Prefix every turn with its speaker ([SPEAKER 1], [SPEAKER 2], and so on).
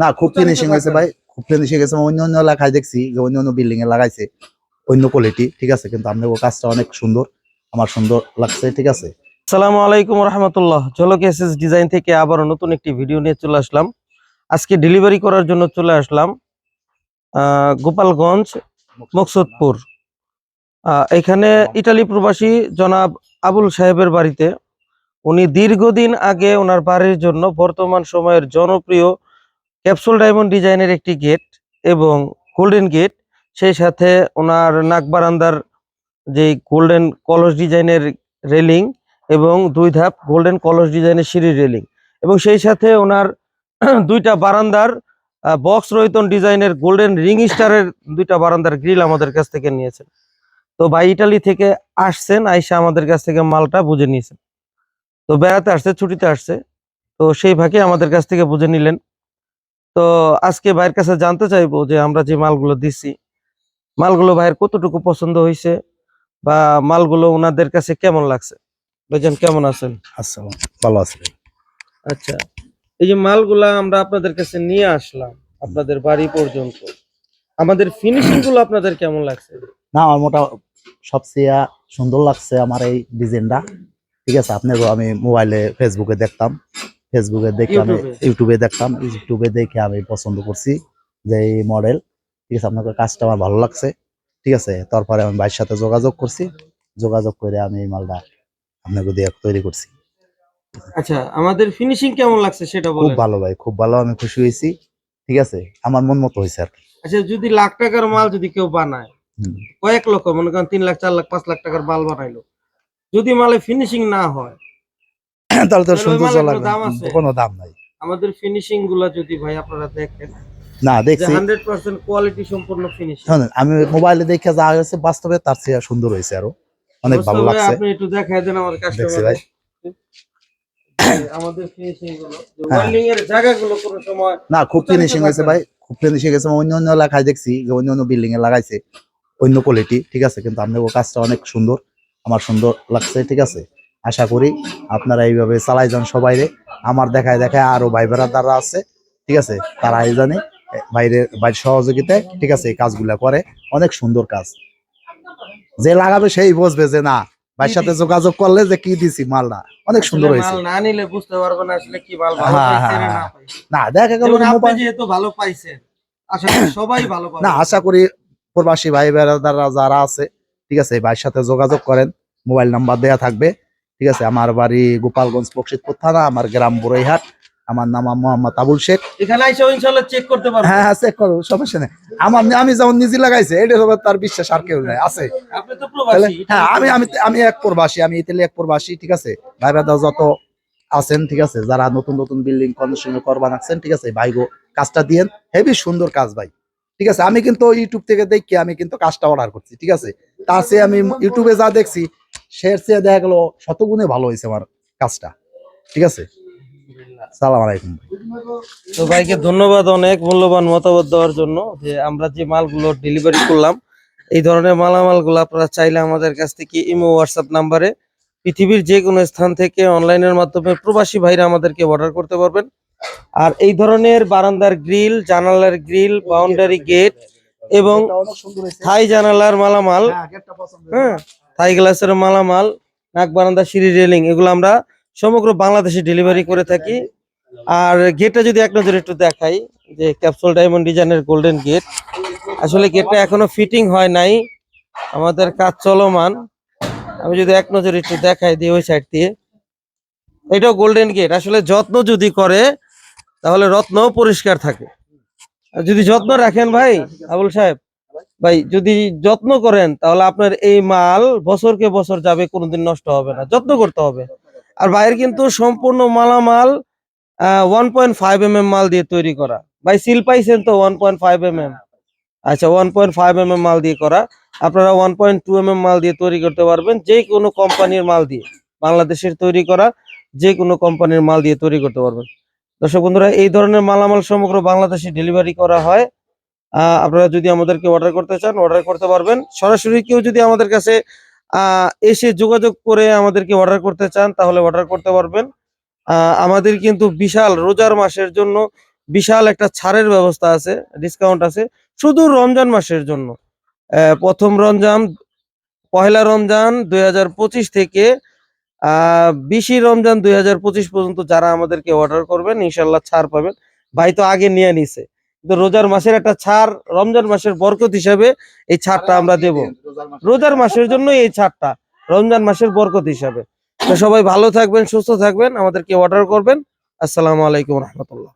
[SPEAKER 1] না খুব ফিনিশিং হয়েছে ভাই। খুব ফিনিশিং হয়েছে। অন্য অন্য এলাকায় দেখছি যে অন্য অন্য বিল্ডিং এ লাগাইছে। অন্য কোয়ালিটি ঠিক আছে? কিন্তু আপনার কাজটা অনেক সুন্দর আমার সুন্দর লাগছে ঠিক আছে?
[SPEAKER 2] আসসালামু আলাইকুম রহমতুল্লাহ। ঝলক এসএস ডিজাইন থেকে আবারও নতুন একটি ভিডিও নিয়ে চলে আসলাম। আজকে ডেলিভারি করার জন্য চলে আসলাম আহ, গোপালগঞ্জ মকসুদপুর। আহ, এখানে ইটালি প্রবাসী জনাব আবুল সাহেবের বাড়িতে উনি দীর্ঘদিন আগে ওনার বাড়ির জন্য বর্তমান সময়ের জনপ্রিয় ক্যাপসুল ডায়মন্ড ডিজাইনের একটি গেট এবং গোল্ডেন গেট। সেই সাথে ওনার নাক বারান্দার যে গোল্ডেন কলস ডিজাইনের রেলিং এবং দুই ধাপ গোল্ডেন কলস ডিজাইনের সিঁড়ি রেলিং। এবং সেই সাথে ওনার দুইটা বারান্দার বক্স রয়তন ডিজাইনের গোল্ডেন রিং স্টারের দুইটা বারান্দার গ্রিল আমাদের কাছ থেকে নিয়েছেন। তো ভাই ইটালি থেকে আসছেন, আইসা আমাদের কাছ থেকে মালটা বুঝে নিয়েছেন। তো বেড়াতে আসছে ছুটিতে আসছে। তো সেই ভাগে আমাদের কাছ থেকে বুঝে নিলেন। তো আজকে ভাইয়ের কাছে জানতে চাইব যে আমরা যে মালগুলো দিছি মালগুলো ভাইয়ের কতটুকু পছন্দ হয়েছে বা মালগুলো ওনাদের কাছে কেমন লাগছে? ভাইজান কেমন আছেন?
[SPEAKER 1] আচ্ছা ভালো আছে ভাই।
[SPEAKER 2] আচ্ছা এই যে মালগুলা আমরা আপনাদের কাছে নিয়ে আসলাম আপনাদের বাড়ি পর্যন্ত আমাদের ফিনিশিংগুলো আপনাদের কেমন লাগছে?
[SPEAKER 1] না আমার মোটা সবচেয়ে সুন্দর লাগছে আমার এই ডিজাইনটা ঠিক আছে আপনার আমি মোবাইলে ফেসবুকে দেখতাম। ফেসবুকে দেখে আমি
[SPEAKER 2] ইউটিউবে?
[SPEAKER 1] দেখতাম ইউটিউবে দেখে আমি পছন্দ করছি যে এই মডেল ঠিক আছে আপনার কাজটা আমার ভালো লাগছে। ঠিক আছে তারপরে আমি ভাইয়ের সাথে যোগাযোগ করছি। যোগাযোগ করে আমি এই মালটা আপনাকে দিয়ে তৈরি করছি।
[SPEAKER 2] আচ্ছা আমাদের ফিনিশিং কেমন লাগছে সেটা
[SPEAKER 1] খুব ভালো ভাই খুব ভালো আমি খুশি হয়েছি। ঠিক আছে আমার মন মতো হয়েছে আর
[SPEAKER 2] আচ্ছা যদি লাখ টাকার মাল যদি কেউ বানায় কয়েক লক্ষ মনে করেন তিন লাখ চার লাখ পাঁচ লাখ টাকার মাল বানাইলো যদি মালে ফিনিশিং না হয়
[SPEAKER 1] তাহলে তো সৌন্দর্য
[SPEAKER 2] কোনো
[SPEAKER 1] লাগবে? কোনো দাম নাই।
[SPEAKER 2] আমাদের ফিনিশিংগুলা যদি ভাই আপনারা দেখেন
[SPEAKER 1] না দেখছি।
[SPEAKER 2] হান্ড্রেড পার্সেন্ট কোয়ালিটি সম্পূর্ণ ফিনিশিং
[SPEAKER 1] শোনেন আমি মোবাইলে দেখে যা হয়েছে বাস্তবে তার চেয়ে সুন্দর হয়েছে আরও। অনেক ভালো লাগছে।
[SPEAKER 2] আপনি একটু দেখায় দেন আমার
[SPEAKER 1] দেখছি
[SPEAKER 2] কাস্টমার
[SPEAKER 1] ভাই।
[SPEAKER 2] আমাদের ফিনিশিংগুলো
[SPEAKER 1] হ্যাঁ।
[SPEAKER 2] ওয়েল্ডিং এর জায়গাগুলো কোনো সময়
[SPEAKER 1] না খুব ফিনিশিং হয়েছে ভাই। খুব ফিনিশিং হয়েছে অন্য অন্য এলাকায় দেখছি যে অন্য অন্য বিল্ডিং এ লাগাইছে। অন্য কোয়ালিটি ঠিক আছে? কিন্তু আপনার কাজটা অনেক সুন্দর। আমার সুন্দর লাগছে ঠিক আছে? আশা করি আপনারা এইভাবে চালাই যান সবাই আমার দেখায় দেখায় আরও ভাই দ্বারা আছে ঠিক আছে? তারা এই জানে বাইরে বাইরের সহযোগিতায় ঠিক আছে এই কাজগুলা করে। অনেক সুন্দর কাজ। যে লাগাবে সেই বুঝবে যে না ভাইয়ের সাথে যোগাযোগ করলে যে কি দিছি মালটা? অনেক সুন্দর হয়েছে।
[SPEAKER 2] না নিলে বুঝতে পারব না আসলে কি মাল ভালো
[SPEAKER 1] হ্যাঁ,
[SPEAKER 2] পাইছে না
[SPEAKER 1] হ্যাঁ,
[SPEAKER 2] না
[SPEAKER 1] হ্যাঁ। না দেখা গেল
[SPEAKER 2] আপনি যেহেতু ভালো পাইছেন আশা করি সবাই ভালো পাবে।
[SPEAKER 1] না আশা করি প্রবাসী ভাই বেড়াদাররা যারা আছে ঠিক আছে? ভাইয়ের সাথে যোগাযোগ করেন মোবাইল নাম্বার দেয়া থাকবে। ঠিক আছে? আমার বাড়ি গোপালগঞ্জ বক্সিতপুর থানা আমার গ্রাম বড়ইহাট। আমার নাম মোহাম্মদ আবুল শেখ।
[SPEAKER 2] এখানে ইনশাআল্লাহ চেক করতে পারব।
[SPEAKER 1] হ্যাঁ হ্যাঁ চেক করো সমস্যা নেই। আমার আমি যেমন নিজে লাগাইছে এটা তার বিশ্বাস আর কেউ নেই আছে।
[SPEAKER 2] আপনি তো প্রবাসী
[SPEAKER 1] হ্যাঁ আমি আমি আমি এক প্রবাসী আমি ইতালি এক প্রবাসী ঠিক আছে? ভাই বেড়াদার যত আছেন ঠিক আছে? যারা নতুন নতুন বিল্ডিং কনস্ট্রাকশন করবা নাকছেন ঠিক আছে? ভাই গো কাজটা দিয়েন। হেভি সুন্দর কাজ ভাই। ঠিক আছে? আমি কিন্তু ইউটিউব থেকে দেখি আমি কিন্তু কাজটা অর্ডার করছি, ঠিক আছে? তার চেয়ে আমি ইউটিউবে যা দেখছি সে চেয়ে দেখা গেলো শতগুণে ভালো হয়েছে আমার কাজটা, ঠিক আছে? সালাম আলাইকুম
[SPEAKER 2] তো ধন্যবাদ, অনেক মূল্যবান মতামত দেওয়ার জন্য যে আমরা যে মালগুলো ডেলিভারি করলাম, এই ধরনের আপনারা চাইলে আমাদের কাছ থেকে ইমো হোয়াটসঅ্যাপ নাম্বারে পৃথিবীর যে কোনো স্থান থেকে অনলাইনের মাধ্যমে প্রবাসী ভাইরা আমাদেরকে অর্ডার করতে পারবেন। আর এই ধরনের বারান্দার গ্রিল জানালার গ্রিল বাউন্ডারি গেট এবং থাই জানালার মালামাল। হ্যাঁ থাই গ্লাসের মালামাল নাক বারান্দা সিঁড়ি রেলিং এগুলো আমরা সমগ্র বাংলাদেশে ডেলিভারি করে থাকি। আর গেটটা যদি এক নজরে একটু দেখাই যে ক্যাপসুল ডায়মন্ড ডিজাইনের গোল্ডেন গেট। আসলে গেটটা এখনও ফিটিং হয় নাই আমাদের কাজ চলমান। আমি যদি এক নজরে একটু দেখাই দিই ওই সাইড দিয়ে। এটাও গোল্ডেন গেট আসলে যত্ন যদি করে তাহলে রত্নও পরিষ্কার থাকে। যদি যত্ন রাখেন ভাই, আবুল সাহেব, ভাই, যদি যত্ন করেন, তাহলে আপনার এই মাল বছরকে বছর যাবে, কোনোদিন নষ্ট হবে না। যত্ন করতে হবে। আর ভাইয়ের কিন্তু সম্পূর্ণ মালামাল one point five M M মাল দিয়ে তৈরি করা। ভাই, সিল পাইছেন তো one point five M M আচ্ছা one point five M M মাল দিয়ে করা। আপনারা one point two M M মাল দিয়ে তৈরি করতে পারবেন, যে কোনো কোম্পানির মাল দিয়ে। বাংলাদেশের তৈরি করা, যে কোনো কোম্পানির মাল দিয়ে তৈরি করতে পারবেন। দর্শক বন্ধুরা, এই ধরনের মালামাল সমগ্র বাংলাদেশে ডেলিভারি করা হয়। আপনারা যদি আমাদেরকে অর্ডার করতে চান অর্ডার করতে পারবেন। সরাসরি কেউ যদি আমাদের কাছে এসে যোগাযোগ করে আমাদেরকে অর্ডার করতে চান, তাহলে অর্ডার করতে পারবেন। আমাদের কিন্তু বিশাল রোজার মাসের জন্য বিশাল একটা ছাড়ের ব্যবস্থা আছে ডিসকাউন্ট আছে, শুধু রমজান মাসের জন্য। প্রথম রমজান পহেলা রমজান দুই হাজার পঁচিশ থেকে আহ বিশি রমজান দুই হাজার পঁচিশ পর্যন্ত যারা আমাদেরকে অর্ডার করবেন ইনশাল্লাহ ছাড় পাবেন। ভাই তো আগে নিয়ে নিছে। কিন্তু রোজার মাসের একটা ছাড়, রমজান মাসের বরকত হিসাবে এই ছাড়টা আমরা দেব। রোজার মাসের জন্য এই ছাড়টা, রমজান মাসের বরকত হিসাবে। সবাই ভালো থাকবেন, সুস্থ থাকবেন, আমাদেরকে অর্ডার করবেন। আসসালামু আলাইকুম রহমতুল্লাহ।